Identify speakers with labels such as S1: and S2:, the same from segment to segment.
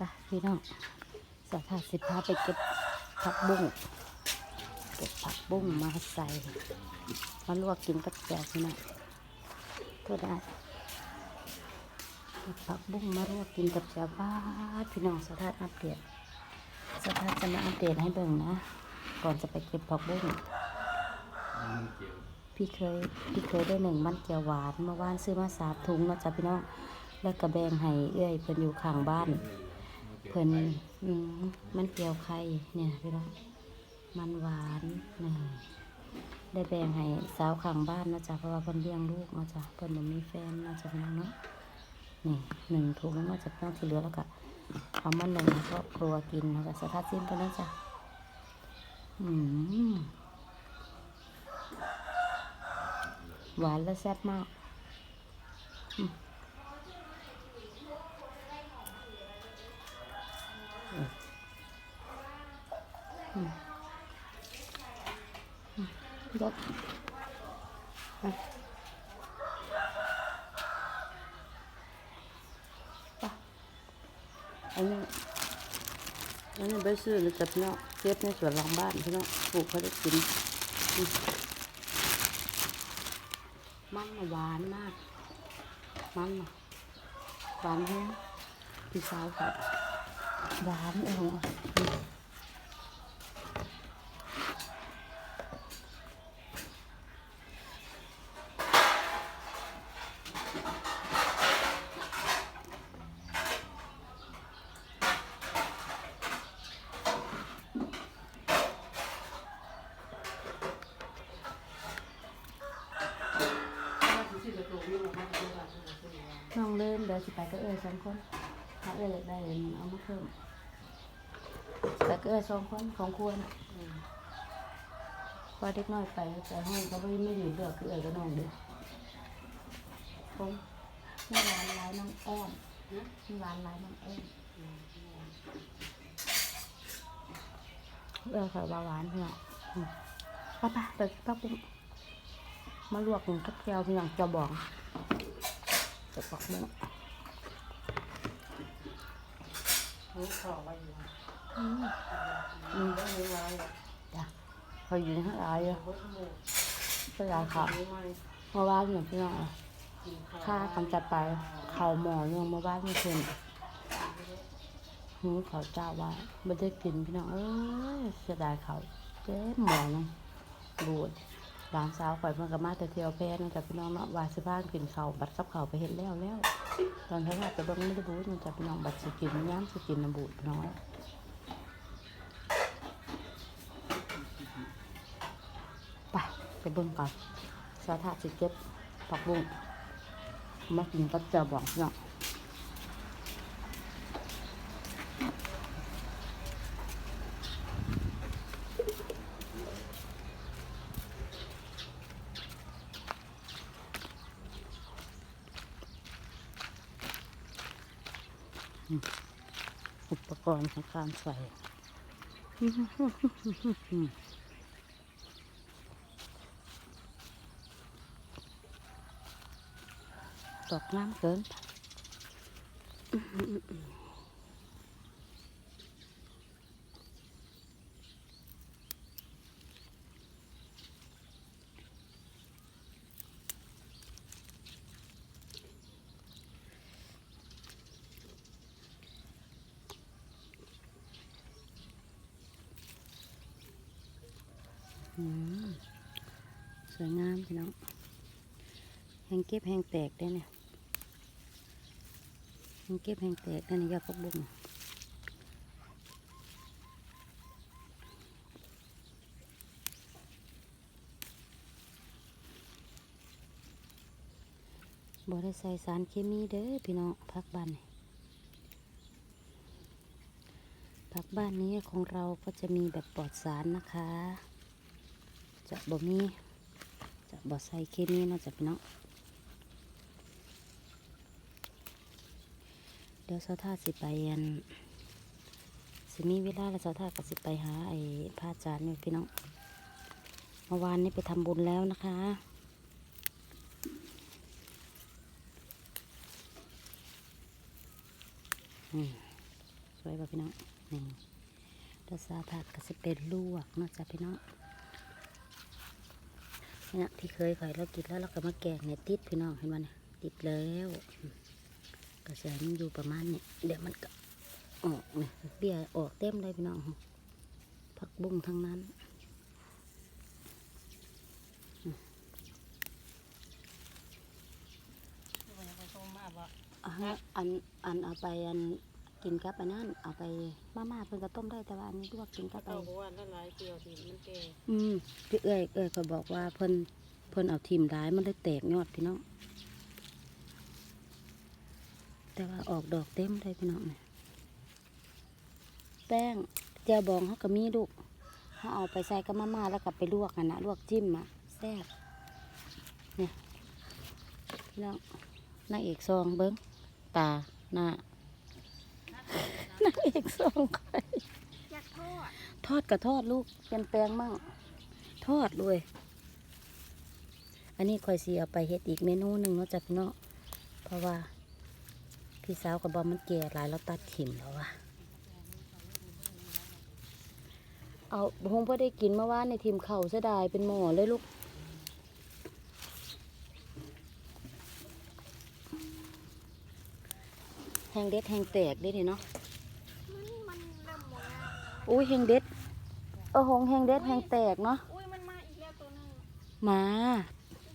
S1: ปพี่น้องสถาสิพาไปเก็บผักบุ้งเก็บผักบุ้งมาใส่มาลวกกินกับแจ่วพี่น้องก็ได้เก็บผักบุ้งมาลวกกินกับแจ่วบ้าพี่น้องสถาอัปเดตสถาจะมาอัปเดตให้เบิ่งนะ ก่อนจะไปเก็บผักบุ้งพี่เคยพี่เคยได้หนึ่งมันแก้วหวานเมื่อวานซื้อมาสามถุงนาะจ้ะพี่น้องแล้วก็แบงให้เอื้อยเพิ่นอยู่ข้างบ้าน เพิ่นอืมมันเกี่ยวไข่เนี่ยพี่น้องมันหวานนี่ได้แบ่งให้สาวข้างบ้านนะจ้ะเพราะว่าเพิ่นเลี้ยงลูกนะจ้ะเพิ่นบ่มีแฟนนะจ้ะพี่น้องเนาะนี่หนึ่งถุงเนาะจ้ะพี่น้องที่เหลือแล้วก็เอามาหนึ่งครอบครัวกินเนาะจ้ะสถาซิมกันเนาะจ้ะอืมหวานและแซ่บมาก รสอะไปอันนี้อันนี้ไปซื้อเลยจับเนาะเก็บในสวนหลังบ้านพี่เนาะปลูกเขาได้กิน มันหวานมาก มันหวานแห้งพี่สาวครับ หวานเองอะอืมน้องเล่นเดี๋ยวสิไปก็เอ้ยสองคน ถ้าเอ้ยอยากได้เลยเอามาเพิ่มแต่ก็เอ้ยสองคนของควรอืมพอเด็กน้อยไปแต่ห้องก็ไม่ไม่ดีเลือกคือเอ้ยก็น้องเด้อคงนี่ร้านร้ายน้องแอมนี่ร้านร้ายน้องแอมเออค่ะหวานๆพี่น้องอืมไป้าป้าไปป้าปุ้มมาลวกกับแก้วพี่น้องจะบอกจะปักมุ้ง
S2: รู้ข่าวว่าอยู่
S1: อืม
S2: อืมได้เงินร้ายอะ
S1: จ้ะเขาอยู่ในข้างในอะ
S2: เขาทำไม
S1: ก็ยายค
S2: รู้ไหม
S1: เมื่อวานเนี่ยพี่น้องอะค่ากำจัดไปเขาหมอยังเมื่อวานไม่เพิ่นหูเขาเจ้าว่าไม่ได้กินพี่น้องเอ้ยเสียดายเขาเจ๊หมอนึงบูดหลานสาวข่อยเพิ่นก็มาแต่เที่ยวแพร่นะจ๊ะพี่น้องเนาะวาสิพานกินเขาบัดซับเขาไปเฮ็ดแล้วแล้ว ตอนเช้าจะเบิ่งไม่ได้บูดนจะไปน้องบัดสกินย้ำสกินน้ำบูดน้อยไปไปเบิ้งก่อนสาธาสิเก็บผักบุ้งมากินกับเจ้าบอกเนาะ อุปกรณ์ของการใส่ตกน้ำเกินอืม สวยงามพี่น้องแหงเก็บแหงแตกได้เนี่ยมันเก็บแหงแตกนั่นนี่ยอดผักบุ้งบ่ได้ใส่สารเคมีเด้อพี่น้องผักบ้านนี่ผักบ้านนี้ของเราก็จะมีแบบปลอดสารนะคะ จะบ่มีจะบ่ใส่เคมีนาะจะพี่น้องเดี๋ยวเสาท่าสิไปอันสิมีเวลาแล้วเสาท่าก็สิไปหาไอ้พระอาจารย์อยู่พี่น้องเมื่อวานนี้ไปทำบุญแล้วนะคะสวยป่ะพี่น้องนี่แล้วสาผัดก็จะเป็นลวกนาะจ้ะพี่น้อง เนี่ยที่เคยข่อยเรากินแล้วเราก็มาแกงเนี่ยติดพี่น้องเห็นไหมเนี่ยติดแล้วอืมก็จะมันอยู่ประมาณนี้เดี๋ยวมันก็ออกเนี่ยเบี้ยออกเต็มเลยพี่น้องผักบุ้งทั้งนั้น
S2: วันนี้ไปชมมาบ่
S1: อันอันอันเอาไปอัน กินกับอันนั้นเอาไปมาม่าเพิ่นก็ต้มได้แต่ว่าอันนี้ลวกกินกับไป
S2: เอาบอกว่าละลายเกลียวสิมันแก่
S1: อืมพี่เอ้ยเอ้ยก็บอกว่าเพิ่นเพิ่นเอาทีมร้ายมันได้แตกยอดพี่น้องแต่ว่าออกดอกเต็มเลยพี่น้องเนี่ยแป้งเจียวบองเขาก็มีลูกเขาเอาไปใส่กับมาม่าแล้วก็ไปลวกกันนะลวกจิ้มอะแซ่บเนี่ยพี่น้องนางเอกซองเบิ้งตาหน้า นางเอกซองใคร
S3: อยากทอด
S1: ทอดกับทอดลูกเปลี่ยนแปลงมั่งทอดเลยอันนี้คอยสีเอาไปเฮ็ดอีกเมนูหนึ่งเนาะจ้ะพี่เนาะเพราะว่า พี่สาวกับบอมมันแก่หลายแล้วตัดถิ่มแล้วว่ะเอาคงพอได้กินเมื่อวานในทีมเข่าเสียดายเป็นหมอเลยลูก แห งเด็ดแหงแตกได้เลยเนาะ
S3: มันมันเริ่มหมดแล้ว
S1: อุ้ยแหงเด็ดเออหงแหงเด็ดแหงแตกเนาะ
S3: อุ้ยมันมาอีกแล้วตัวหนึง
S1: มา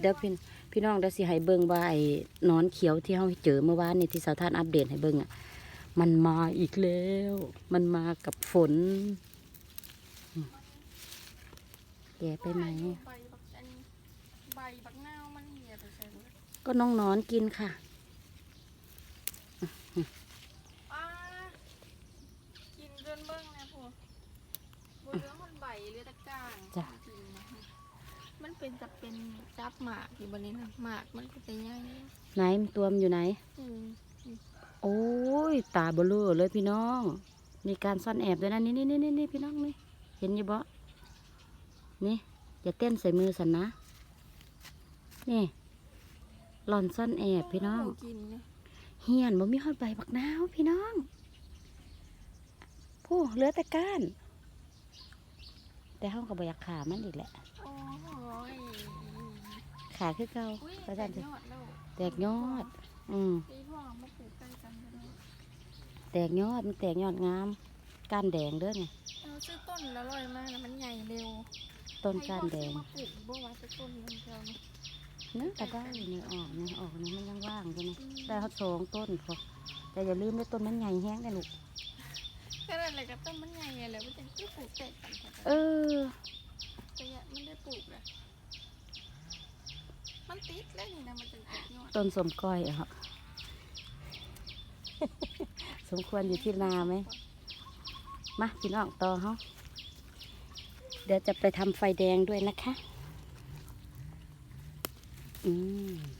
S1: เดี๋ยวพี่พี่น้องเดี๋ยวสิให้เบิ่งว่าไอ้หนอนเขียวที่เฮาเจอเมื่อวานนี่ที่สาวท่านอัปเดตให้เบิ่งอะมันมาอีกแล้ว มันมากับฝนอืมแกไปไหม
S3: ใบบักอันใบบักนาวมันเหี่ยไปใส่เบิด
S1: ก็น้องหนอนกินค่ะ
S3: ป้ากินจนเบิ่งนะพวกบนเรื่องมันใบหรือตะกร้าง
S1: จ้ะ
S3: จริงๆนะมัน เป็นจะเป็นจับหมากอยู่บนนี้นะหมากมันก็จะใหญ่
S1: ไหนมันตัวมันอยู่ไหน
S3: อืม
S1: โอ้ยตาเบลอเลยพี่น้อง มีการซ่อนแอบด้วยนะนี่นี่นี่นี่พี่น้องนี่เห็นอยู่บ่นี่อย่าเต้นใส่มือสันนะนี่หล่อนซ่อนแอบพี่น้อง
S3: โกินนะ
S1: เฮียนบ่มีฮอดใบบักนาวพี่น้องผู้เหลือแต่ก้านแต่ห้องก็บ่อยากขามันอีกแหละ
S3: โอ้ย
S1: ขาคือเก่า
S3: อุ้ย
S1: ก็
S3: แต
S1: จะ
S3: กยอดแล้ว
S1: แตกยอด อืม
S3: ปีพ่อมาปลูกใกล้กันก็ได้
S1: แตกยอดมันแตกยอดงามก้านแดงเด้อไง
S3: เราซื้อต้นแล้วลอยมากนะมันใหญ่เร็ว
S1: ต้นก้านแดง
S3: ให้พ่อซื้อมาปลูกบ่ว่าจะต้นมันเท่านี้
S1: นึกก็ได้นี่ออกนี่ออกนี่มันยังว่างอยู่นี่ได้เขาสองต้นพอแต่อย่าลืมด้วยต้นมันใหญ่แห้งได้ลูก
S3: แค่นั้นแหละก็ต้นมันใหญ่ไงแล้วมันจะที่ปลูกแตกกันค่ะ
S1: เออ
S3: แต่ยะมันได้ปลูกเลย มันติดแล้วนี่นะมันจะแตกยอด
S1: ต้นสมก้อยอะครับสมควรอยู่ที่นาไหมมาพี่น้องต่อเฮาเดี๋ยวจะไปทำไฟแดงด้วยนะคะ อืม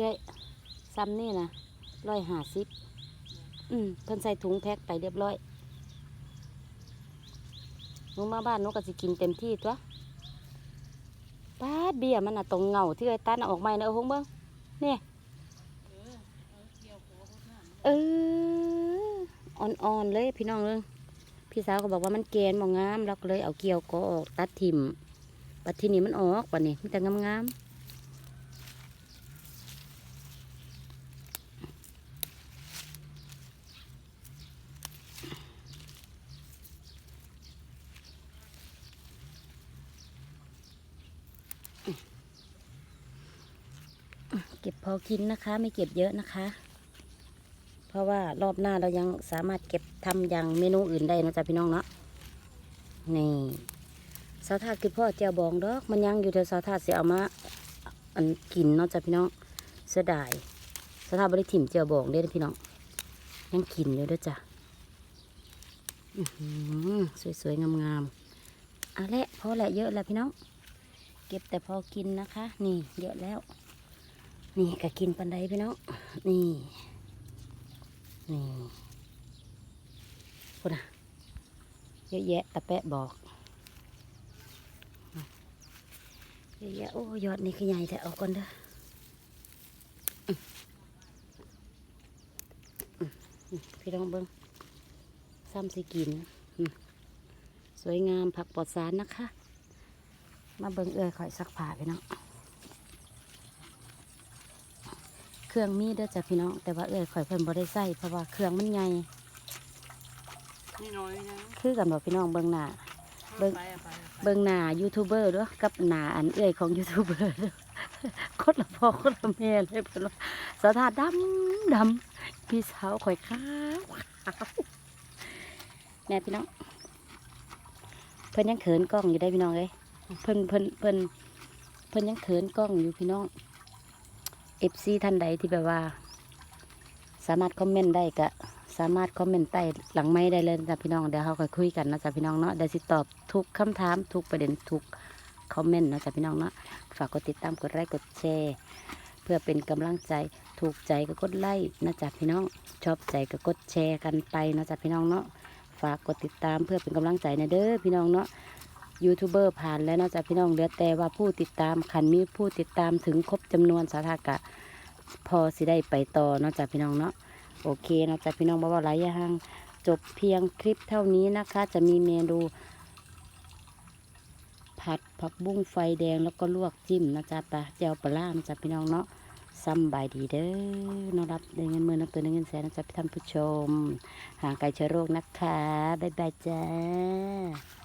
S1: เอ้ยซ้ำนี่นะร้อยห้าสิบอืมเพิ่นใส่ถุงแพ็คไปเรียบร้อยหนูมาบ้านนูก็สิกินเต็มที่ตัวป้าดเบี้ยมันน่ะตรงเงาที่ไอ้ตันอออกมาเนะเอาหงเบิ้งเนี่ย
S2: เอออ่
S1: อนๆเลยพี่น้องเลยพี่สาวก็บอกว่ามันแกนบ่งามเราก็เลยเอาเกี่ยวก็ออกตัดทิมปัดที่นี่มันออกปัดนี่มันแต่งามๆเก็บพอกินนะคะ ไม่เก็บเยอะนะคะ เพราะว่ารอบหน้าเรายังสามารถเก็บทำอย่างเมนูอื่นได้นะจ๊ะพี่น้องเนาะนี่สาธาคือพ่อเจียวบองดอกมันยังอยู่แต่สาธาเสียเอามาอันกินเนาะจ๊ะพี่น้องเสียดายสาธาบริถิ่มเจียวบองเด้อพี่น้องยังกินอยู่ด้วยจ้ะอื้อหือสวยๆงามๆอาละพอแหละเยอะแล้วพี่น้อง เก็บแต่พอกินนะคะ นี่เยอะแล้ว นี่ก็กินปันไดพี่น้องนี่ นี่พูดนะเยอะแยะตะแปะบอกเยอะแยะโอ้ยอดนี่คือใหญ่แต่เอาก่อนเด้อพี่น้องเบิ้งซ้ำสิกิน สวยงามผักปลอดสารนะคะ มาเบิ้งเอ้ยข่อยซักผ้าพี่น้อง เครื่องมีเด้อจ้ะพี่น้อง แต่ว่าเอ้ยข่อยเพิ่นบ่ได้ใส่เพราะว่าเครื่องมันใหญ่
S2: นี่น้อยนะ
S1: คือกันบ่พี่น้องเบิ่งหน้า เบิ่ง
S2: ไปอะไปอะไป
S1: เบิ่งหน้ายูทูบเบอร์เด้อกับหน้าอันเอ้ยของยูทูบเบอร์เด้อคนละพ่อคนละแม่เลยเพิ่นว่าสาวทาดำดำพี่สาวข่อยขาวขาวแม่พี่น้องเพิ่นยังเขินกล้องอยู่ได้พี่น้องเอ้ยเพิ่นเพิ่นเพิ่นเพิ่นยังเขินกล้องอยู่พี่น้อง FC ท่านใดที่แบบว่า สามารถคอมเมนต์ได้ก็สามารถคอมเมนต์ใต้หลังไม้ได้เลยนะจ๊ะพี่น้องเดี๋ยวเราค่อยคุยกันนะจ๊ะพี่น้องเนาะเดี๋ยวสิตอบทุกคำถามทุกประเด็นทุกคอมเมนต์นะจ๊ะพี่น้องเนาะฝากกดติดตามกดไลค์กดแชร์เพื่อเป็นกำลังใจถูกใจก็กดไลค์นะจ๊ะพี่น้องชอบใจก็กดแชร์กันไปนะจ๊ะพี่น้องเนาะฝากกดติดตามเพื่อเป็นกำลังใจนะเด้อพี่น้องเนาะ ยูทูบเบอร์ผ่านแล้วนะจ๊ะพี่น้องเหลือแต่ว่าผู้ติดตามขันมีผู้ติดตามถึงครบจำนวนสาธากะ พอสิได้ไปต่อเนาะจ๊ะพี่น้องเนาะโอเคนาะจ๊ะพี่น้องบอกว่าหลายอย่างจบเพียงคลิปเท่านี้นะคะ จะมีเมนูผัดผักบุ้งไฟแดงแล้วก็ลวกจิ้มนะจ๊ะปลาเจียวปลาล่านะจ๊ะพี่น้องเนาะซ้ำบายดีเด้อนองรับเงินมื่นนับตัวได้เงินแสนนะจ๊ะท่านผู้ชม ห่างไกลเชื้อโรคนะคะ บ๊ายบายจ้า